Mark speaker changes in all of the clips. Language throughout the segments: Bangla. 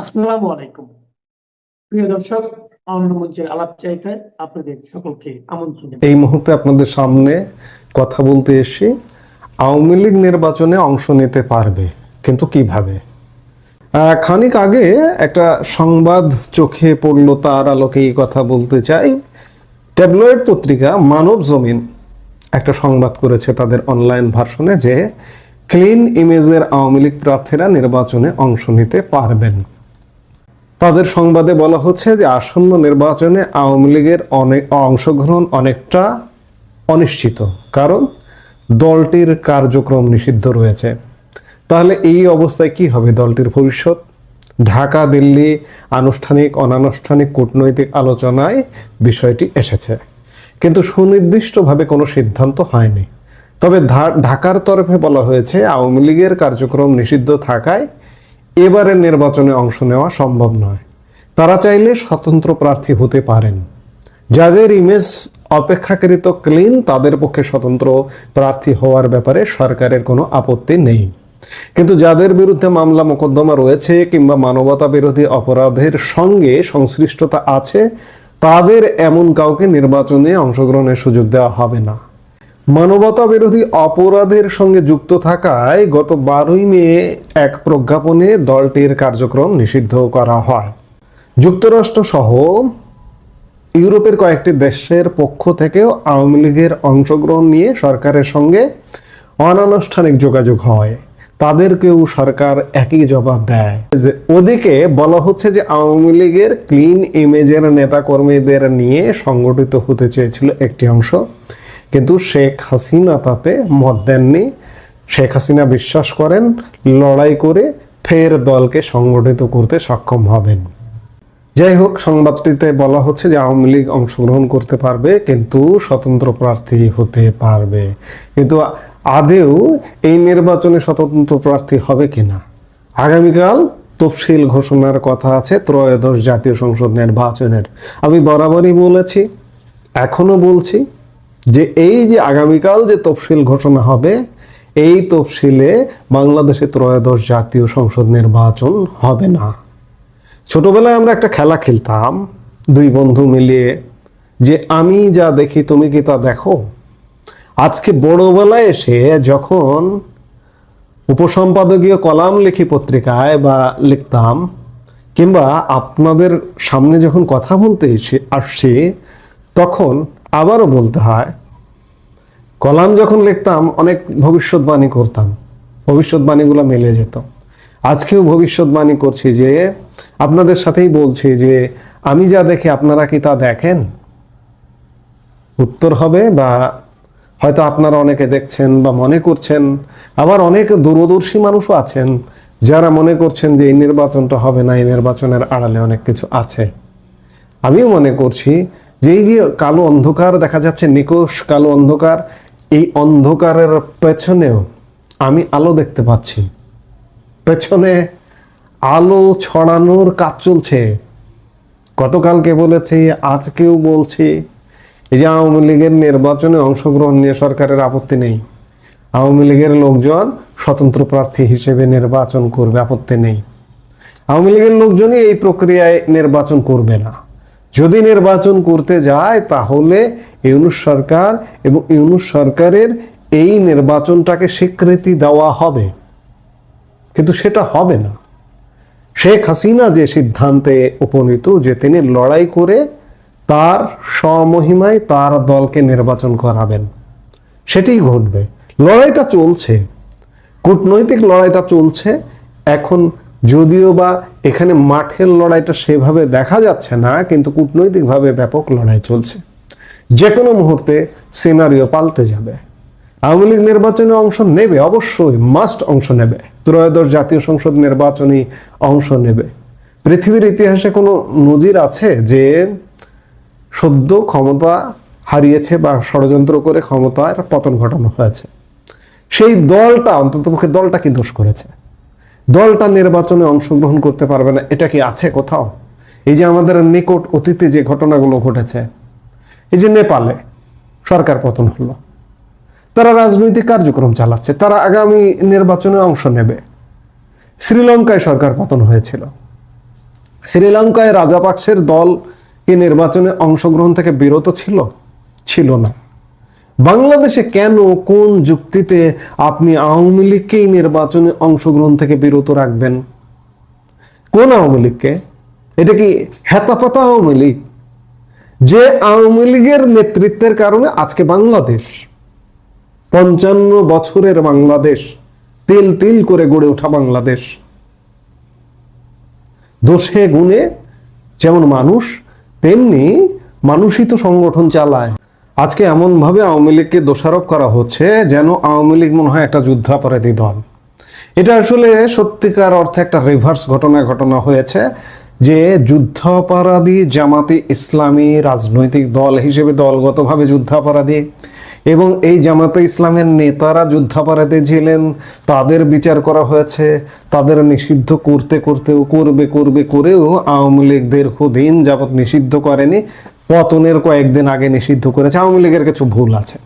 Speaker 1: আসসালামু আলাইকুম। প্রিয় দর্শক মঞ্চের আলাপ চাইতে আপনাদের সকলকে আমন্ত্রণ
Speaker 2: এই মুহূর্তে আপনাদের সামনে কথা বলতে এসে আওয়ামী লীগ নির্বাচনে অংশ নিতে পারবে, কিন্তু কীভাবে? খানিক আগে একটা সংবাদ চোখে পড়ল তার আলোকে এই কথা বলতে চাই। ট্যাবলয়েড পত্রিকা মানব জমিন একটা সংবাদ করেছে তাদের অনলাইন ভার্সনে যে, ক্লিন ইমেজের আওয়ামী লীগ প্রার্থীরা নির্বাচনে অংশ নিতে পারবেন। তাদের সংবাদে বলা হচ্ছে যে আসন্ন নির্বাচনে আওয়ামী লীগের অনেক অংশগ্রহণ অনেকটা অনিশ্চিত, কারণ দলটির কার্যক্রম নিষিদ্ধ রয়েছে। তাহলে এই অবস্থায় কি হবে দলটির ভবিষ্যৎ? ঢাকা, দিল্লি, আনুষ্ঠানিক, অনানুষ্ঠানিক কূটনৈতিক আলোচনায় বিষয়টি এসেছে। কিন্তু সুনির্দিষ্টভাবে কোনো সিদ্ধান্ত হয়নি। তবে ঢাকার তরফে বলা হয়েছে, আওয়ামী লীগের কার্যক্রম নিষিদ্ধ থাকায় এবারের নির্বাচনে অংশ নেওয়া সম্ভব নয়। তারা চাইলে স্বতন্ত্র প্রার্থী হতে পারেন। যাদের ইমেজ অপেক্ষাকৃত ক্লিন তাদের পক্ষে স্বতন্ত্র প্রার্থী হওয়ার ব্যাপারে সরকারের কোনো আপত্তি নেই। কিন্তু যাদের বিরুদ্ধে মামলা মোকদ্দমা রয়েছে কিংবা মানবতা বিরোধী অপরাধের সঙ্গে সংশ্লিষ্টতা আছে, তাদের এমন কাউকে নির্বাচনে অংশগ্রহণের সুযোগ দেওয়া হবে না। মানবতা বিরোধী অপরাধের সঙ্গে যুক্ত থাকায় গত বারোই মে এক প্রজ্ঞাপনে দলটির কার্যক্রম নিষিদ্ধ করা হয়। যুক্তরাষ্ট্র সহ ইউরোপের কয়েকটি দেশের পক্ষ থেকেও আওয়ামী লীগের অংশগ্রহণ নিয়ে সরকারের সঙ্গে অনানুষ্ঠানিক যোগাযোগ হয়। তাদেরকেও সরকার একই জবাব দেয়। যে ওদিকে বলা হচ্ছে যে আওয়ামী লীগের ক্লিন ইমেজের নেতাকর্মীদের নিয়ে সংগঠিত হতে চেয়েছিল একটি অংশ। কিন্তু শেখ হাসিনা তাতে মত দেননি। শেখ হাসিনা বিশ্বাস করেন, লড়াই করে ফের দলকে সংগঠিত করতে সক্ষম হবেন। যাই হোক, সংবাদটিতে বলা হচ্ছে যে আওয়ামী লীগ অংশগ্রহণ করতে পারবে, কিন্তু স্বতন্ত্র প্রার্থী হতে পারবে। কিন্তু আদেও এই নির্বাচনে স্বতন্ত্র প্রার্থী হবে কিনা? আগামীকাল তফসিল ঘোষণার কথা আছে, ত্রয়োদশ জাতীয় সংসদ নির্বাচনের। আমি বরাবরই বলেছি, এখনও বলছি যে এই যে আগামীকাল যে তফসিল ঘোষণা হবে, এই তফসিলে বাংলাদেশে ত্রয়োদশ জাতীয় সংসদ নির্বাচন হবে না। ছোটবেলায় আমরা একটা খেলা খেলতাম, দুই বন্ধু মিলিয়ে যে আমি যা দেখি তুমি কি তা দেখো? আজকে বড়বেলায় এসে যখন উপসম্পাদকীয় কলাম লিখি পত্রিকায় বা লিখতাম, কিংবা আপনাদের সামনে যখন কথা বলতে এসে আসছি তখন আবারও বলতে হয়, কলাম যখন লিখতাম, অনেক ভবিষ্যৎবাণী করতাম। ভবিষ্যৎবাণীগুলো মেলে যেত। আজকেও ভবিষ্যৎবাণী করছি যে, আপনাদের সাথেই বলছি যে, আমি যা দেখি, আপনারা কি তা দেখেন? উত্তর হবে বা হয়তো আপনারা অনেকে দেখছেন বা মনে করছেন, আবার অনেক দূরদর্শী মানুষও আছেন, যারা মনে করছেন যে, এই নির্বাচনটা হবে না, এই নির্বাচনের আড়ালে অনেক কিছু আছে। আমিও মনে করছি যে এই যে কালো অন্ধকার দেখা যাচ্ছে, নিকোষ কালো অন্ধকার, এই অন্ধকারের পেছনেও আমি আলো দেখতে পাচ্ছি। পেছনে আলো ছড়ানোর কাজ চলছে। গতকালকে বলেছি, আজকেও বলছি, এই যে আওয়ামী লীগের নির্বাচনে অংশগ্রহণ নিয়ে সরকারের আপত্তি নেই। আওয়ামী লীগের লোকজন স্বতন্ত্র প্রার্থী হিসেবে নির্বাচন করবে, আপত্তি নেই। আওয়ামী লীগের লোকজনই এই প্রক্রিয়ায় নির্বাচন করবে না। যদি নির্বাচন করতে যায়, তাহলে ইউনুস সরকার এবং ইউনুস সরকারের এই নির্বাচনটাকে স্বীকৃতি দেওয়া হবে। কিন্তু সেটা হবে না। শেখ হাসিনা যে সিদ্ধান্তে উপনীত, যে তিনি লড়াই করে তার স্বমহিমায় তার দলকে নির্বাচন করাবেন, সেটাই ঘটবে। লড়াইটা চলছে। কূটনৈতিক লড়াইটা চলছে। এখন যদিও বা এখানে মাঠের লড়াইটা সেভাবে দেখা যাচ্ছে না, কিন্তু কূটনৈতিকভাবে ব্যাপক লড়াই চলছে। যে কোনো মুহূর্তে সিনারিও পাল্টে যাবে। আওয়ামী লীগ নির্বাচনে অংশ নেবে, অবশ্যই মাস্ট অংশ নেবে। ত্রয়োদশ জাতীয় সংসদ নির্বাচনী অংশ নেবে। পৃথিবীর ইতিহাসে কোনো নজির আছে যে সদ্য ক্ষমতা হারিয়েছে বা ষড়যন্ত্র করে ক্ষমতার পতন ঘটানো হয়েছে? সেই দলটা, অন্ততপক্ষে দলটা কি দোষ করেছে? দলটা নির্বাচনে অংশগ্রহণ করতে পারবে না, এটা কি আছে কোথাও? এই যে আমাদের নিকট অতীতে যে ঘটনাগুলো ঘটেছে, এই যে নেপালে সরকার পতন হলো, তারা রাজনৈতিক কার্যক্রম চালাচ্ছে, তারা আগামী নির্বাচনে অংশ নেবে। শ্রীলঙ্কায় সরকার পতন হয়েছিল। শ্রীলঙ্কায় রাজাপাকসের দল কি নির্বাচনে অংশগ্রহণ থেকে বিরত ছিল? ছিল না। বাংলাদেশে কেন, কোন যুক্তিতে আপনি আওয়ামী লীগকেই নির্বাচনে অংশগ্রহণ থেকে বিরত রাখবেন? কোন আওয়ামী লীগকে? এটা কি হেতাপাতা আওয়ামী লীগ? যে আওয়ামী লীগের নেতৃত্বের কারণে আজকে বাংলাদেশ, পঞ্চান্ন বছরের বাংলাদেশ, তিল তিল করে গড়ে ওঠা বাংলাদেশ। দোষে গুণে যেমন মানুষ, তেমনি মানুষই তো সংগঠন চালায়। আজকে এমনভাবে আওয়ামী লীগকে দোষারোপ করা হচ্ছে যেন আওয়ামী লীগ মনে হয় একটা যুদ্ধাপরাধী দল। এটা আসলে সত্যিকার অর্থে একটা রিভার্স ঘটনা ঘটনা হয়েছে যে যুদ্ধাপরাধী জামাতি ইসলামী রাজনৈতিক দল হিসেবে দলগতভাবে যুদ্ধাপরাধী এবং এই জামাতে ইসলামের নেতারা যুদ্ধাপরাধী ছিলেন, তাদের বিচার করা হয়েছে, তাদের নিষিদ্ধ করতে করতেও, করবে করবে করেও আওয়ামী লীগ দীর্ঘদিন যাবৎ নিষিদ্ধ করেনি। পতনের কয়েকদিন আগে নিষিদ্ধ করেছে। আওয়ামী লীগের কিছু ভুল আছে।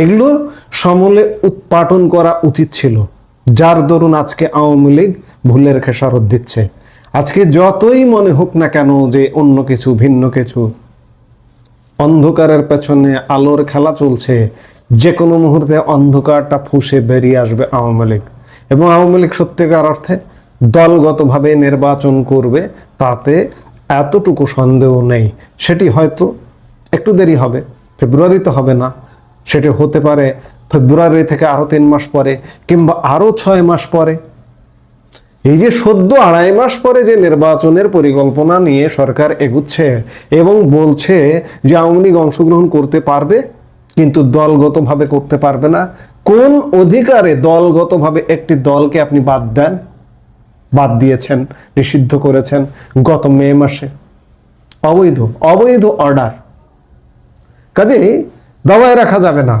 Speaker 2: এগুলো সমলে উৎপাটন করা উচিত ছিল। যার দরুন আজকে আওয়ামী লীগ ভুলের খেসারত দিচ্ছে। আজকে যতই মনে হোক না কেন যে অন্য কিছু, ভিন্ন কিছু, অন্ধকারের পেছনে আলোর খেলা চলছে। যে কোনো মুহূর্তে অন্ধকারটা ফুসে বেরিয়ে আসবে আওয়ামী লীগ। এবং আওয়ামী লীগ সত্যিকার অর্থে দলগতভাবে নির্বাচন করবে, তাতে এতটুকু সন্দেহ নেই। সেটি হয়তো একটু দেরি হবে ফেব্রুয়ারিতে হবে না। সেটি হতে পারে ফেব্রুয়ারি থেকে আরও তিন মাস পরে কিংবা আরও ছয় মাস পরে। এই যে সদ্য আড়াই মাস পরে যে নির্বাচনের পরিকল্পনা নিয়ে সরকার এগুচ্ছে এবং বলছে যে আওয়ামী লীগ অংশগ্রহণ করতে পারবে, কিন্তু দলগতভাবে করতে পারবে না। কোন অধিকারে দলগতভাবে একটি দলকে আপনি বাদ দেন? বাদ দিয়েছেন, নিষিদ্ধ করেছেন গত মে মাসে। অবৈধ অবৈধ অর্ডার কাজেই দাবায় রাখা যাবে না।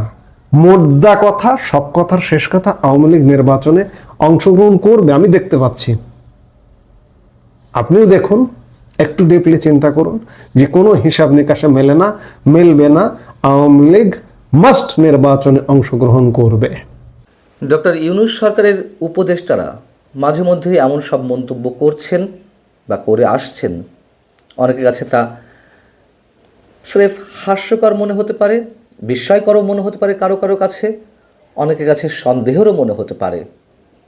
Speaker 2: মোদ্দা কথা, সব কথার শেষ কথা আওয়ামী লীগ নির্বাচনে অংশগ্রহণ করবে, আমি দেখতে পাচ্ছি। আপনিও দেখুন, একটু ডিপলি চিন্তা করুন যে কোনো হিসাব নিকাশে মেলে না, মেলবে না, আওয়ামী লীগ মাস্ট নির্বাচনে অংশগ্রহণ করবে।
Speaker 3: ডক্টর ইউনুস সরকারের উপদেষ্টারা মাঝে মধ্যেই এমন সব মন্তব্য করছেন বা করে আসছেন। অনেকের কাছে তা স্রেফ হাস্যকর মনে হতে পারে, বিস্ময়করও মনে হতে পারে কারও কারও কাছে, অনেকের কাছে সন্দেহেরও মনে হতে পারে।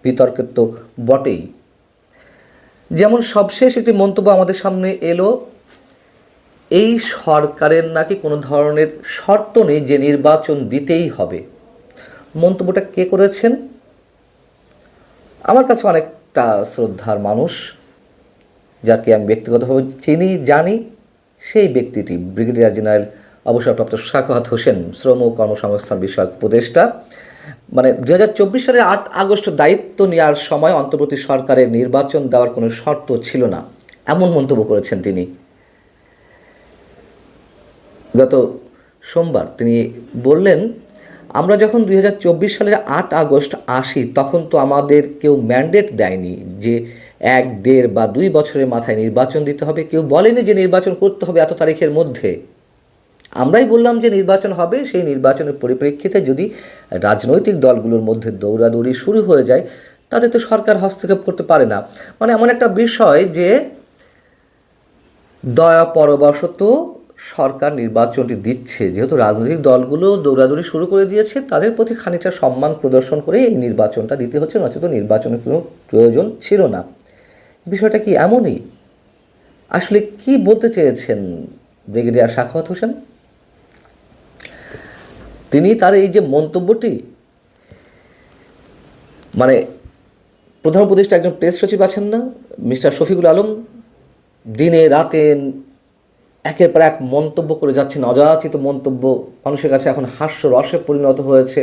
Speaker 3: বিতর্কের তো বটেই। যেমন সবশেষ একটি মন্তব্য আমাদের সামনে এলো, এই সরকারের নাকি কোনো ধরনের শর্ত নেই যে নির্বাচন দিতেই হবে। মন্তব্যটা কে করেছেন? আমার কাছে অনেকটা শ্রদ্ধার মানুষ, যাকে আমি ব্যক্তিগতভাবে চিনি, জানি, সেই ব্যক্তিটি ব্রিগেডিয়ার জেনারেল অবসরপ্রাপ্ত শাখাত হোসেন, শ্রম ও কর্মসংস্থান বিষয়ক উপদেষ্টা। মানে দু হাজার চব্বিশ সালের আট আগস্ট দায়িত্ব নেওয়ার সময় অন্তর্বর্তী সরকারের নির্বাচন দেওয়ার কোনো শর্ত ছিল না, এমন মন্তব্য করেছেন তিনি। গত সোমবার তিনি বললেন আমরা যখন দুই হাজার চব্বিশ সালের আট আগস্ট আসি, তখন তো আমাদের কেউ ম্যান্ডেট দেয়নি যে এক, দেড় বা দুই বছরের মাথায় নির্বাচন দিতে হবে। কেউ বলেনি যে নির্বাচন করতে হবে এত তারিখের মধ্যে। আমরাই বললাম যে নির্বাচন হবে, সেই নির্বাচনের পরিপ্রেক্ষিতে যদি রাজনৈতিক দলগুলোর মধ্যে দৌড়াদৌড়ি শুরু হয়ে যায়, তাতে তো সরকার হস্তক্ষেপ করতে পারে না। মানে এমন একটা বিষয় যে দয়া পরবশত সরকার নির্বাচনটি দিচ্ছে, যেহেতু রাজনৈতিক দলগুলো দৌড়াদৌড়ি শুরু করে দিয়েছে, তাদের প্রতি খানিকটা সম্মান প্রদর্শন করে এই নির্বাচনটা দিতে হচ্ছে, নচেত নির্বাচনের কোনো প্রয়োজন ছিল না। বিষয়টা কি এমনই? আসলে কি বলতে চেয়েছেন ব্রিগেডিয়ার সাখাওয়াত হোসেন? তিনি তার এই যে মন্তব্যটি মানে প্রধান উপদেষ্টা একজন প্রেস সচিব আছেন না, মিস্টার শফিকুল আলম, দিনে রাতে একের পর এক মন্তব্য করে যাচ্ছেন অযাচিত মন্তব্য। মানুষের কাছে এখন হাস্য রসে পরিণত হয়েছে।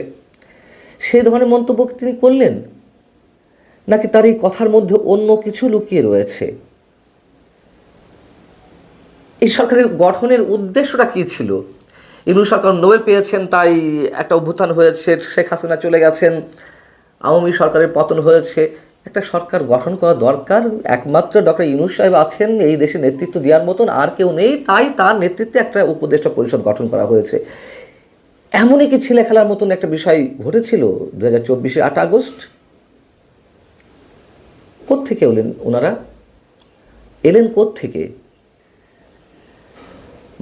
Speaker 3: সেই ধরনের মন্তব্য তিনি করলেন? নাকি তার এই কথার মধ্যে অন্য কিছু লুকিয়ে রয়েছে? এই সরকারের গঠনের উদ্দেশ্যটা কী ছিল? ইনু সরকার নোবেল পেয়েছেন, তাই একটা অভ্যুত্থান হয়েছে, শেখ হাসিনা চলে গেছেন, আওয়ামী সরকারের পতন হয়েছে। একটা সরকার গঠন করা দরকার। একমাত্র ডক্টর ইউনুস সাহেব আছেন, এই দেশে নেতৃত্ব দেওয়ার মতন আর কেউ নেই, তাই তার নেতৃত্বে একটা উপদেষ্টা পরিষদ গঠন করা হয়েছে। এমনই কি ছেলে খেলার মতন একটা বিষয় ঘটেছিল দু হাজার চব্বিশে আট আগস্ট? কোথেকে এলেন ওনারা? এলেন থেকে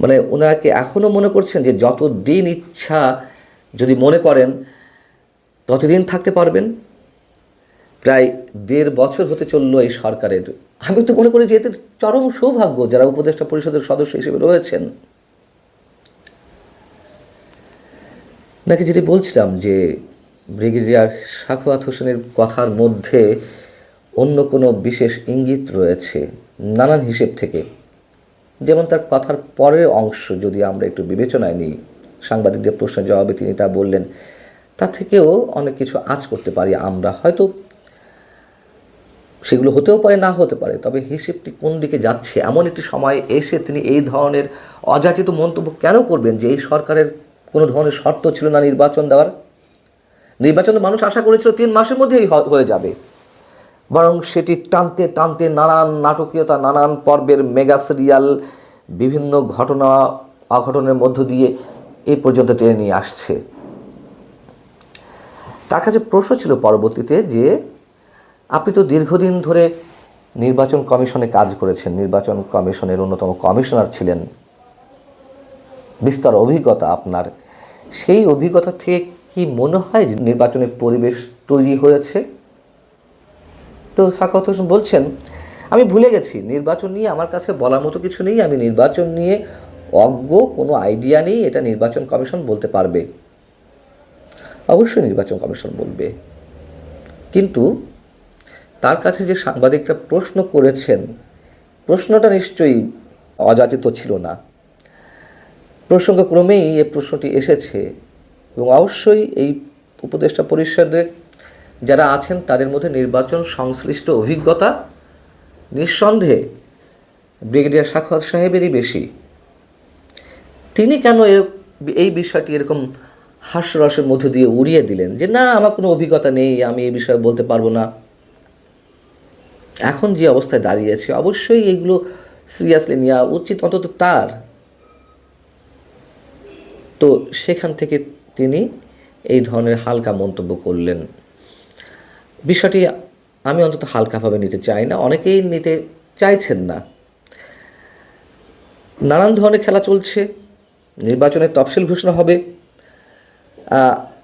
Speaker 3: মানে ওনারা কি এখনও মনে করছেন যে যত দিন ইচ্ছা, যদি মনে করেন, ততদিন থাকতে পারবেন? প্রায় দেড় বছর হতে চলল এই সরকারের। আমি তো মনে করি যে এতে চরম সৌভাগ্য যারা উপদেষ্টা পরিষদের সদস্য হিসেবে রয়েছেন। নাকি যেটি বলছিলাম যে ব্রিগেডিয়ার সাখোয়াত হোসেনের কথার মধ্যে অন্য কোনো বিশেষ ইঙ্গিত রয়েছে নানান হিসেব থেকে। যেমন তার কথার পরের অংশ যদি আমরা একটু বিবেচনায় নিই, সাংবাদিকদের প্রশ্নের জবাবে তিনি তা বললেন, তা থেকেও অনেক কিছু আঁচ করতে পারি আমরা। হয়তো সেগুলো হতেও পারে, না হতে পারে, তবে হিসেবটি কোন দিকে যাচ্ছে? এমন একটি সময় এসে তিনি এই ধরনের অযাচিত মন্তব্য কেন করবেন যে এই সরকারের কোনো ধরনের শর্ত ছিল না নির্বাচন দেওয়ার? নির্বাচন মানুষ আশা করেছিল তিন মাসের মধ্যেই হয়ে যাবে। বরং সেটি টানতে টানতে নানান নাটকীয়তা, নানান পর্বের মেগা সিরিয়াল, বিভিন্ন ঘটনা, অঘটনের মধ্য দিয়ে এই পর্যন্ত টেনে নিয়ে আসছে। তার কাছে প্রশ্ন ছিল পরবর্তীতে যে আপনি তো দীর্ঘদিন ধরে নির্বাচন কমিশনে কাজ করেছেন, নির্বাচন কমিশনের অন্যতম কমিশনার ছিলেন। বিস্তর অভিজ্ঞতা আপনার। সেই অভিজ্ঞতা থেকে কি মনে হয় যে নির্বাচনের পরিবেশ তৈরি হয়েছে? তো সাকাত হোসেন বলছেন, আমি ভুলে গেছি, নির্বাচন নিয়ে আমার কাছে বলার মতো কিছু নেই। আমি নির্বাচন নিয়ে অজ্ঞ, কোনো আইডিয়া নেই। এটা নির্বাচন কমিশন বলতে পারবে। অবশ্যই নির্বাচন কমিশন বলবে। কিন্তু তার কাছে যে সাংবাদিকরা প্রশ্ন করেছেন, প্রশ্নটা নিশ্চয়ই অযাচিত ছিল না। প্রসঙ্গক্রমেই এই প্রশ্নটি এসেছে এবং অবশ্যই এই উপদেষ্টা পরিষদে যারা আছেন, তাদের মধ্যে নির্বাচন সংশ্লিষ্ট অভিজ্ঞতা নিঃসন্দেহে ব্রিগেডিয়ার সাক্ষাৎ সাহেবেরই বেশি। তিনি কেন এ- এই বিষয়টি এরকম হাস্যরসের মধ্য দিয়ে উড়িয়ে দিলেন যে, না, আমার কোনো অভিজ্ঞতা নেই, আমি এই বিষয়ে বলতে পারব না। এখন যে অবস্থায় দাঁড়িয়েছে অবশ্যই এইগুলো সিরিয়াসলি নেওয়া উচিত, অন্তত তার। তো সেখান থেকে তিনি এই ধরনের হালকা মন্তব্য করলেন। বিষয়টি আমি অন্তত হালকাভাবে নিতে চাই না, অনেকেই নিতে চাইছেন না। নানান ধরনের খেলা চলছে, নির্বাচনের তফসিল ঘোষণা হবে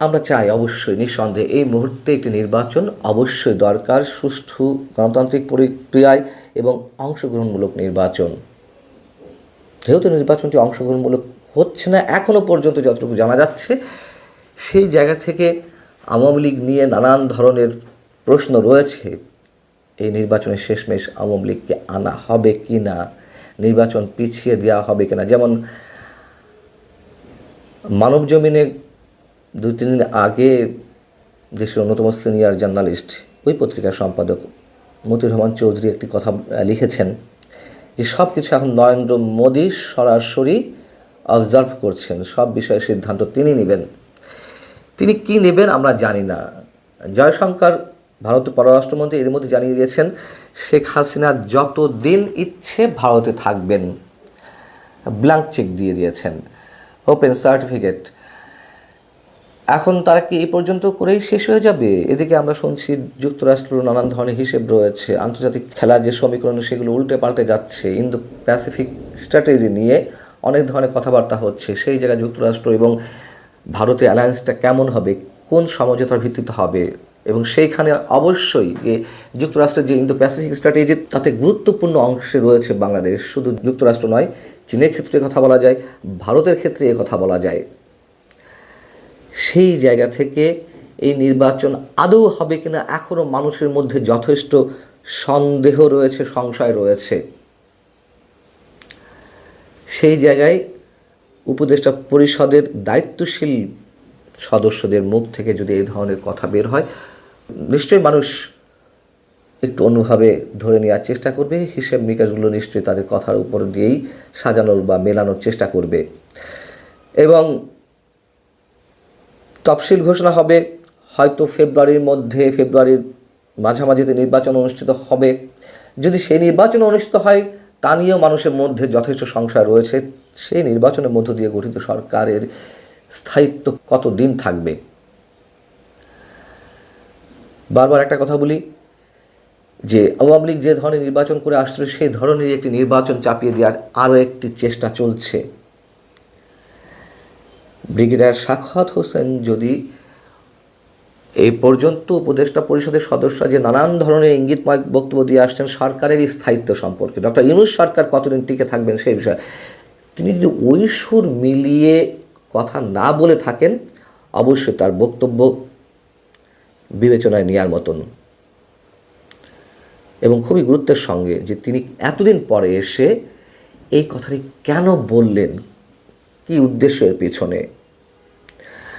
Speaker 3: আমরা চাই অবশ্যই, নিঃসন্দেহে এই মুহূর্তে একটি নির্বাচন অবশ্যই দরকার, সুষ্ঠু গণতান্ত্রিক প্রক্রিয়ায় এবং অংশগ্রহণমূলক নির্বাচন। যেহেতু নির্বাচনটি অংশগ্রহণমূলক হচ্ছে না এখনও পর্যন্ত যতটুকু জানা যাচ্ছে, সেই জায়গা থেকে আওয়ামী লীগ নিয়ে নানান ধরনের প্রশ্ন রয়েছে। এই নির্বাচনে শেষমেশ আওয়ামী লীগকে আনা হবে কি না নির্বাচন পিছিয়ে দেওয়া হবে কিনা, যেমন মানব জমিনে দুই তিন দিন আগে দেশের অন্যতম সিনিয়র জার্নালিস্ট, ওই পত্রিকার সম্পাদক মতিউর রহমান চৌধুরী একটি কথা লিখেছেন যে সব কিছু এখন নরেন্দ্র মোদী সরাসরি অবজার্ভ করছেন, সব বিষয়ে সিদ্ধান্ত তিনি নেবেন। তিনি কি নেবেন আমরা জানি না। জয়শঙ্কর ভারতের পররাষ্ট্রমন্ত্রী, এর মধ্যে জানিয়ে দিয়েছেন, শেখ হাসিনা যত দিন ইচ্ছে ভারতে থাকবেন ব্ল্যাঙ্ক চেক দিয়ে দিয়েছেন ওপেন সার্টিফিকেট এখন তারা কি এই পর্যন্ত করেই শেষ হয়ে যাবে? এদিকে আমরা শুনছি যুক্তরাষ্ট্র নানান ধরনের হিসেব রয়েছে। আন্তর্জাতিক খেলার যে সমীকরণ, সেগুলো উল্টে পাল্টে যাচ্ছে। ইন্দো প্যাসিফিক স্ট্র্যাটেজি নিয়ে অনেক ধরনের কথাবার্তা হচ্ছে। সেই জায়গায় যুক্তরাষ্ট্র এবং ভারতের অ্যালায়েন্সটা কেমন হবে? কোন সমঝোতার ভিত্তিতে হবে? এবং সেইখানে অবশ্যই যে যুক্তরাষ্ট্রের যে ইন্দো প্যাসিফিক স্ট্র্যাটেজি, তাতে গুরুত্বপূর্ণ অংশে রয়েছে বাংলাদেশ। শুধু যুক্তরাষ্ট্র নয়, চীনের ক্ষেত্রে কথা বলা যায়, ভারতের ক্ষেত্রে কথা বলা যায়। সেই জায়গা থেকে এই নির্বাচন আদৌ হবে কিনা এখনও মানুষের মধ্যে যথেষ্ট সন্দেহ রয়েছে, সংশয় রয়েছে। সেই জায়গায় উপদেষ্টা পরিষদের দায়িত্বশীল সদস্যদের মুখ থেকে যদি এই ধরনের কথা বের হয়, নিশ্চয়ই মানুষ একটু অন্যভাবে ধরে নেওয়ার চেষ্টা করবে। হিসেব নিকাশগুলো নিশ্চয়ই তাদের কথার উপর দিয়েই সাজানোর বা মেলানোর চেষ্টা করবে। এবং তফসিল ঘোষণা হবে। হয়তো ফেব্রুয়ারির মধ্যে, ফেব্রুয়ারির মাঝামাঝিতে নির্বাচন অনুষ্ঠিত হবে। যদি সেই নির্বাচন অনুষ্ঠিত হয়, তা নিয়েও মানুষের মধ্যে যথেষ্ট সংশয় রয়েছে। সেই নির্বাচনের মধ্য দিয়ে গঠিত সরকারের স্থায়িত্ব কত দিন থাকবে? বারবার একটা কথা বলি, যে আওয়ামী লীগ যে ধরনের নির্বাচন করে আসছিল, সেই ধরনের একটি নির্বাচন চাপিয়ে দেওয়ার আরও একটি চেষ্টা চলছে। ব্রিগেডিয়ার সাখাত হোসেন যদি এই পর্যন্ত উপদেষ্টা পরিষদের সদস্য যে নানান ধরনের ইঙ্গিতময় বক্তব্য দিয়ে আসছেন সরকারের স্থায়িত্ব সম্পর্কে। ডক্টর ইউনুস সরকার কতদিন টিকে থাকবেন সেই বিষয়ে। তিনি যদি ওই সুর মিলিয়ে কথা না বলে থাকেন, অবশ্যই তার বক্তব্য বিবেচনায় নেওয়ার মতন। এবং খুবই গুরুত্বের সঙ্গে যে তিনি এতদিন পরে এসে এই কথাটি কেন বললেন, কি উদ্দেশ্য এর পিছনে?